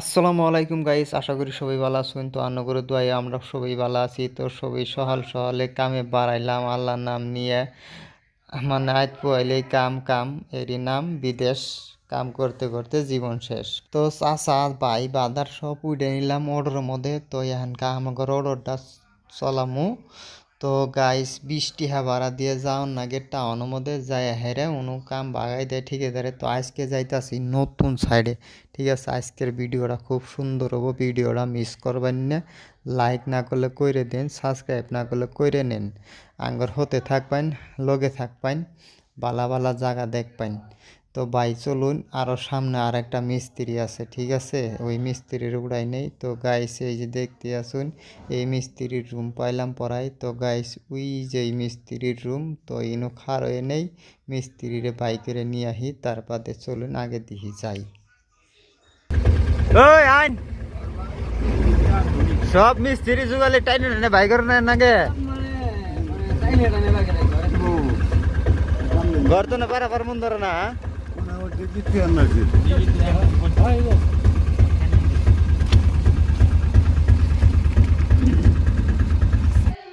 আসসালামু আলাইকুম গাইস, আশা করি সবাই ভালো আছেন। তো আন্নগর দোয়াই আমরা সবাই ভালো আছি। তো সবাই সহাল সহালে কামে বাড়াইলাম আল্লাহর নাম নিয়ে। মানে আজ পোয়াইলে কাম কাম, এরই নাম বিদেশ, কাম করতে করতে জীবন শেষ। তো চাচা, ভাই, বাদার সব উঠে নিলাম অর্ডারের মধ্যে। তো এখানকার আমাদের অর্ডারটা চলামু। তো গাইস বৃষ্টি হা ভাড়া দিয়ে যাওয়ার নাগে টাউনের মধ্যে যাই হেরে উনু কাম বাগাই দেয়, ঠিক আছে তো আজকে যাইতাছি নতুন সাইডে ঠিক আছে? আজকের ভিডিওটা খুব সুন্দর হব, ভিডিওটা মিস করবেন না। লাইক না করলে কইরে দেন সাবস্ক্রাইব না করলে কইরে নেন। আঙ্গর হতে থাকবেন, লগে থাকবেন, বালা বালা জায়গা দেখবেন। তো ভাই চলুন আরও সামনে আর একটা মিস্ত্রি আছে ঠিক আছে ওই মিস্ত্রির উড়াই নেই তো গাইস এই যে দেখতে আসুন এই মিস্ত্রির রুম পাইলাম পড়াই তো গাইস ওই যে এই মিস্ত্রির রুম তো ইনো খার হয়ে নেই মিস্ত্রিরে বাইকেরে নিয়ে আহি তার বাদে চলুন আগে দিহি যাই ওই আইন সব মিস্ত্রি যুগালে টাইনে টাইনে বাইক করে নাগে ঘর তো না পারা পার মন ধরে না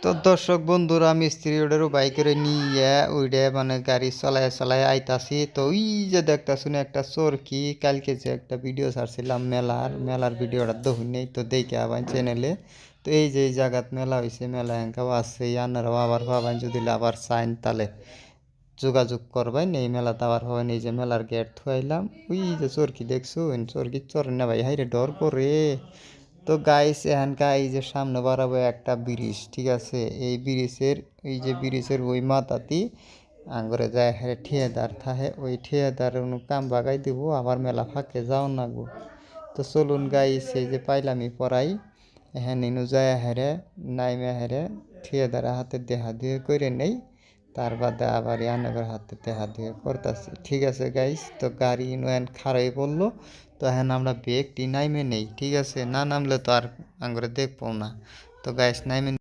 তো দর্শক বন্ধুরা মিস্ত্রি ওটারও বাইকের নিয়ে ওইটা মানে গাড়ি চলায় চলায় আইতাছি। তো ওই যে দেখতাছুন একটা চোরকি কালকে যে একটা ভিডিও ছাড়ছিলাম মেলার মেলার ভিডিওটা দেখুন নেই তো দেখে আবার চ্যানেলে তো এই যে এই জায়গাত মেলা হয়েছে মেলা এঙ্কাও আছে আনারাও আবার ভাবান যদি আবার চাইন তাহলে যোগাযোগ করবেন এই মেলাতে আবার হবেন এই যে মেলার গেট থুয়াইলাম। ওই যে চোরকি দেখছুন চোরকি চোর না ভাই, হাইরে ডর করে। তো গাইস এখানকার এই যে সামনে বাড়াবো একটা ব্রিজ, ঠিক আছে? এই ব্রিজের, এই যে ব্রিজের ওই মাথাতি আঙ্গরে যায় হ্যাঁ ঠিয়াদার থাহে, ওই ঠিয়াদার কাম বাগাই দিব, আবার মেলা ফাঁকে যাও না গো তো চলুন গাইস এই যে পাইলামি পড়াই। হ্যাঁ নিনু যায় হেরে নাইমে হেরে ঠিয়াদারের হাতে দেহা দিয়ে করে নেই। তার বাদে আবার ইয়ানগর হাতে হাত দিয়ে করতেছি। ঠিক আছে গাইস তো গাড়ি ইনওয়ান খারাই বলল তো হ্যাঁ আমরা বেগটি নাইমে নেই ঠিক আছে? না নামলে তো আর আঙ্গরে দেখব না। তো গাইস নাইমে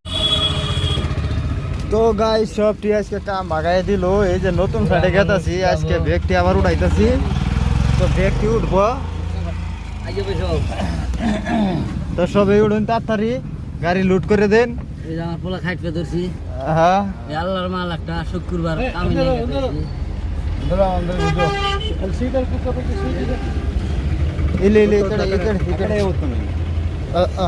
তো গাইস সবটি আজকে কাম বাগাই দিল এই যে নতুন সাইডে গেতাছি আজকে বেগটি আবার উঠাইতেছি তো বেগটি উঠবো। তো সবাই উঠুন তাড়াতাড়ি গাড়ি লুট করে দেন। এই যে আমার পোলা ধরছি। আল্লাহর মাল একটা শুক্রবার কামে নিয়ে গেছি ಇಲ್ಲಿ ಇಲ್ಲಿ ಈ ಕಡೆ ಈ ಕಡೆ ಈ ಕಡೆ ಅ, ಅ.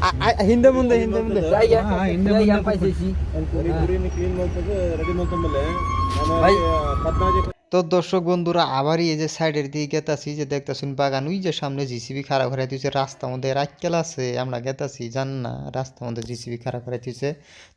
ಅ, ಅ, ಹಿಂದೆ ಮುಂದೆ ಹಿಂದೆ ಮುಂದೆ পাইছি তো দর্শক বন্ধুরা, আবারই এই যে সাইডের দিকে গেতাছি, যে দেখতেছেন বাগান, ওই যে সামনে জিসিবি খাড়া করে দিয়েছে রাস্তার মধ্যে রাখকেল আছে, আমরা গেতাছি, জান না রাস্তার মধ্যে জিসিবি খারাপ করে দিয়েছে।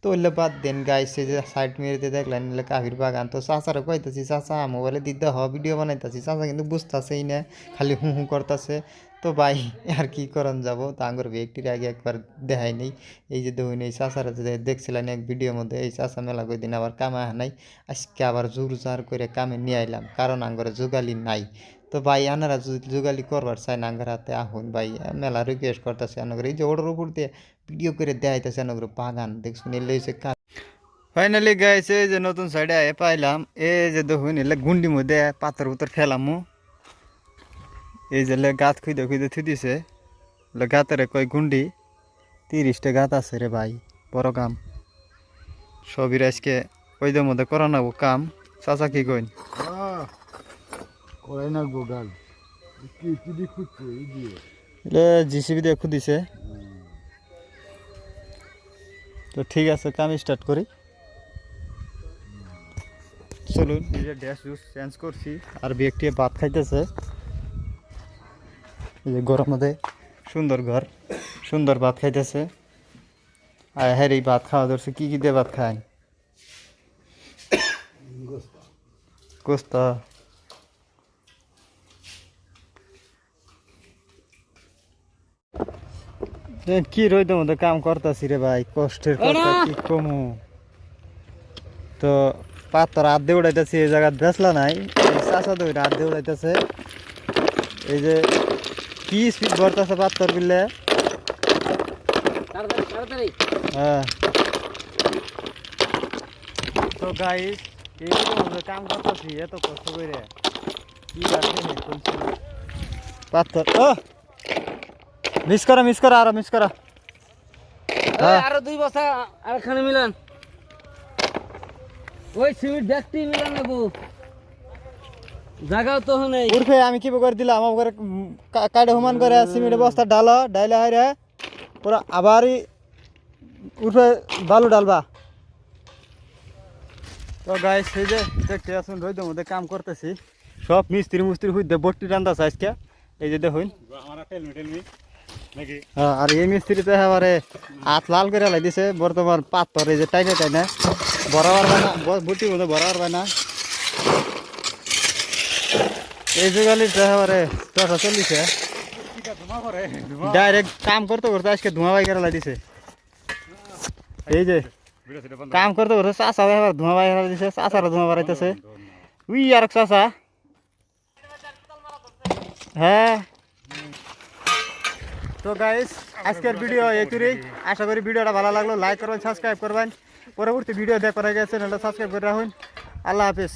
তো ওইলে বাদ দেন গাইছে যে সাইড মেরে দেখলেন কাহির বাগান। তো চাচারও কইতাছি, চাচা মোবাইলে দিতে হ ভিডিও বানাইতাছি। চাচা কিন্তু বুঝতেছেই না, খালি হুঁ হুঁ করতাছে। তো ভাই, আর কি করন যাব? তো আঙ্গুর ব্যক্তির আগে একবার দেখাই নেই। এই যে দেখুন এই চাচারা যে দেখছিলেন এক ভিডিওর মধ্যে, এই চাচা মেলা কই দিন আবার কামে নাই। আজকে আবার জোর জার করে কামে নিয়ে আইলাম, কারণ আঙ্গরে যোগালি নাই। তো ভাই, আনারা যোগালি করবার চাই না আঙ্গার হাতে, আহুন ভাই, মেলা রিকোয়েস্ট করতেছে আনগর এই যে ওটার উপর দিয়ে ভিডিও করে দেখাইতেছে আনগর বাগান, দেখছুন? এলে হয়েছে ফাইনালি গাইছে যে নতুন সাইডে পাইলাম, এই যে দেখুন, এলে গুন্ডি মধ্যে পাথর উতর ফেলামু। এই যে গাত খুঁজে খুঁজে থুই দিছে গাতের কয় গুন্ডি তিরিশটা গাত আছে রে ভাই বড় কাম সবির আজকে ওই দের মধ্যে করা নাবো কাম চাচা কি কইন? করাই এলে জিসিবি দিয়ে খুদিছে। তো ঠিক আছে কাম স্টার্ট করি। চলুন। নিজের ড্রেস চেঞ্জ করছি আর ব্যক্তি ভাত খাইতেছে। এই যে গরম মধ্যে সুন্দর ঘর সুন্দর ভাত খাইতেছে। আর হ্যাঁ এই ভাত খাওয়া ধরছে কি কি দিয়ে ভাত খায়? দেন কি রইতে মধ্যে কাম করতাছি রে ভাই কষ্টের কথা কি কমু? তো পাত্র হাত দিয়ে উড়াইতেছি এই জায়গা বেসলা নাই চাষা তো হাত দিয়ে উড়াইতেছে। এই যে কি স্পিড ভরতেছে পাত্তর বিলে? হ্যাঁ। তো গাইস এই কাম করতেছি এত কষ্ট করে। কি পাথর ও! মিস করা মিস করা আরও মিস করা। হ্যাঁ। আরও দুই বস্তা আর এখানে মিলান। ওই সিমেন্ট ব্যাগটি মিলান নেব। জায়গাও তো নেই উর্ফে আমি কি করে দিলাম? আমার করে কাটে হুমান করে সিমেন্ট বস্তা ডালো ডাইলে হাইরে পুরো আবারই উর্ফে বালু ডালবা। তো গাই সেই যে দেখতে আসুন রোদের মধ্যে কাম করতেছি। সব মিস্ত্রি মুস্ত্রি হইতে বট্টি রান্দাস আজকে। এই যে দেখুন। হ্যাঁ, আর এই মিস্ত্রিতে এবারে হাত লাল করে লাই বর্তমান পাথর এই যে টাইনে টাইনে। বরাবর হয় না বুটির মধ্যে বরাবর হয় না। এই যুগালি দশা চল্লিশে। ডাইরেক্ট কাম করতে করতে আজকে ধোঁয়া বাই করে দিছে। এই যে, কাম করতে করতে চাষা এবার ধোঁয়া বাই করে দিছে চাষারা ধোঁয়া বাড়াইতেছে। উই আর চাষা হ্যাঁ। তো গাইস আজকের ভিডিও এতুরেই আশা করি ভিডিওটা ভালো লাগল। লাইক করবেন সাবস্ক্রাইব করবেন। পরবর্তী ভিডিও দেখার আগে চ্যানেলটা সাবস্ক্রাইব করে রাখুন। আল্লাহ হাফিজ।